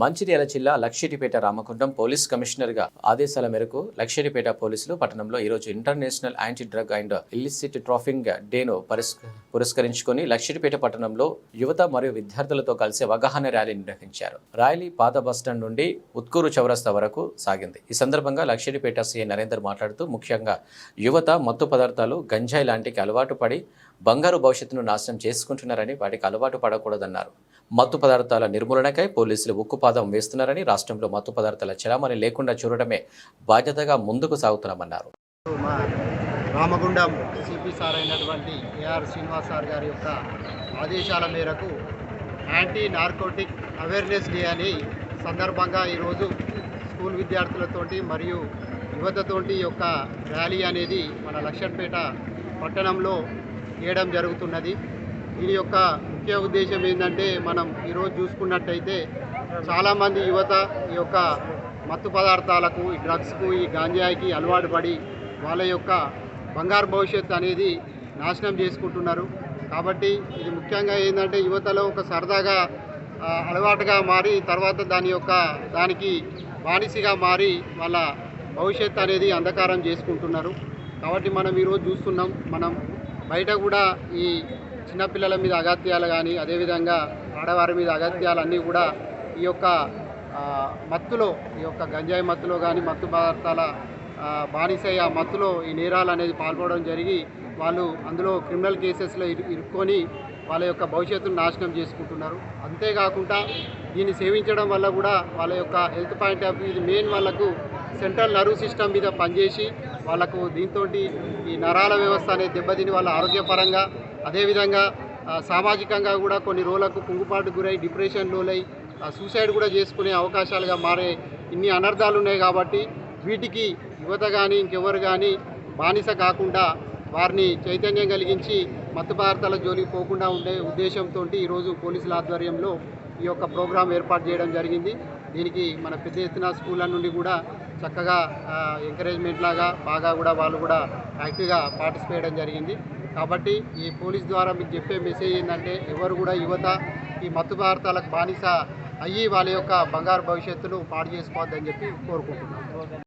మంచిర్యాల జిల్లా లక్షిటిపేట రామకుండం పోలీస్ కమిషనర్గా ఆదేశాల మేరకు లక్షిటిపేట పోలీసులు పట్టణంలో ఈరోజు international anti drug and illicit trafficking డేను పురస్కరించుకొని లక్షిటిపేట పట్టణంలో యువత మరియు విద్యార్థులతో కలిసి అవగాహన ర్యాలీ నిర్వహించారు. ర్యాలీ పాత బస్టాండ్ నుండి ఉత్కూరు చౌరస్తా వరకు సాగింది. ఈ సందర్భంగా లక్షిటిపేట సీఎం నరేందర్ మాట్లాడుతూ ముఖ్యంగా యువత మత్తు పదార్థాలు గంజాయి లాంటికి అలవాటు పడి బంగారు భవిష్యత్తును నాశనం చేసుకుంటున్నారని వాటికి అలవాటు పడకూడదన్నారు. మత్తు పదార్థాల నిర్మూలనకై పోలీసులు ఉక్కు ఉక్కుపాదం వేస్తున్నారని రాష్ట్రంలో మత్తు పదార్థాల చలామణి లేకుండా చూడడమే బాధ్యతగా ముందుకు సాగుతున్నామన్నారు. రామగుండం సిపి సార్ అయినటువంటి ఏఆర్ శ్రీనివాస్ సార్ గారి యొక్క ఆదేశాల మేరకు యాంటీ నార్కోటిక్ అవేర్నెస్ డే అని సందర్భంగా ఈరోజు స్కూల్ విద్యార్థులతోటి మరియు యువతతోటి యొక్క ర్యాలీ అనేది మన లక్ష్మణపేట పట్టణంలో చేయడం జరుగుతున్నది. దీని యొక్క ముఖ్య ఉద్దేశం ఏంటంటే మనం ఈరోజు చూసుకున్నట్టయితే చాలామంది యువత ఈ యొక్క మత్తు పదార్థాలకు ఈ డ్రగ్స్కు ఈ గాంజాయికి అలవాటు పడి వాళ్ళ యొక్క బంగారు భవిష్యత్తు అనేది నాశనం చేసుకుంటున్నారు. కాబట్టి ఇది ముఖ్యంగా ఏంటంటే యువతలో ఒక సరదాగా అలవాటుగా మారి తర్వాత దాని యొక్క దానికి బానిసగా మారి వాళ్ళ భవిష్యత్తు అనేది అంధకారం చేసుకుంటున్నారు. కాబట్టి మనం ఈరోజు చూస్తున్నాం మనం బయట కూడా ఈ చిన్నపిల్లల మీద అగత్యాలు కానీ అదేవిధంగా ఆడవారి మీద అగత్యాలు అన్నీ కూడా ఈ యొక్క మత్తులో ఈ యొక్క గంజాయి మత్తులో కానీ మత్తు పదార్థాల బానిసయ్య మత్తులో ఈ నేరాలు అనేది పాల్పడడం జరిగి వాళ్ళు అందులో క్రిమినల్ కేసెస్లో ఇరుక్కొని వాళ్ళ యొక్క భవిష్యత్తును నాశనం చేసుకుంటున్నారు. అంతేకాకుండా దీన్ని సేవించడం వల్ల కూడా వాళ్ళ యొక్క హెల్త్ పాయింట్ ఆఫ్ వ్యూ ఇది మెయిన్ వాళ్ళకు సెంట్రల్ నర్వ్ సిస్టమ్ మీద పనిచేసి వాళ్ళకు దీంతో ఈ నరాల వ్యవస్థ అనేది దెబ్బతిని వాళ్ళ ఆరోగ్యపరంగా అదేవిధంగా సామాజికంగా కూడా కొన్ని రోజులకు కుంగుపాటు గురై డిప్రెషన్ లోలై సూసైడ్ కూడా చేసుకునే అవకాశాలుగా మారే ఇన్ని అనర్థాలు ఉన్నాయి కాబట్టి వీటికి యువత కానీ ఇంకెవరు కానీ బానిస కాకుండా వారిని చైతన్యం కలిగించి మత్తు పదార్థాల జోలికి పోకుండా ఉండే ఉద్దేశంతో ఈరోజు పోలీసుల ఆధ్వర్యంలో ఈ యొక్క ప్రోగ్రాం ఏర్పాటు చేయడం జరిగింది. దీనికి మన పెద్ద ఎత్తున స్కూళ్ళ నుండి కూడా చక్కగా ఎంకరేజ్మెంట్ లాగా బాగా కూడా వాళ్ళు కూడా యాక్టివ్గా పార్టిసిపేట్ చేయడం జరిగింది. కాబట్టి ఈ పోలీస్ ద్వారా మీకు చెప్పే మెసేజ్ ఏంటంటే ఎవరు కూడా యువత ఈ మత్తు పదార్థాలకు బానిస అయ్యి వాళ్ళ యొక్క బంగారు భవిష్యత్తును పాడు చేసుకోవద్దని చెప్పి కోరుకుంటున్నాను.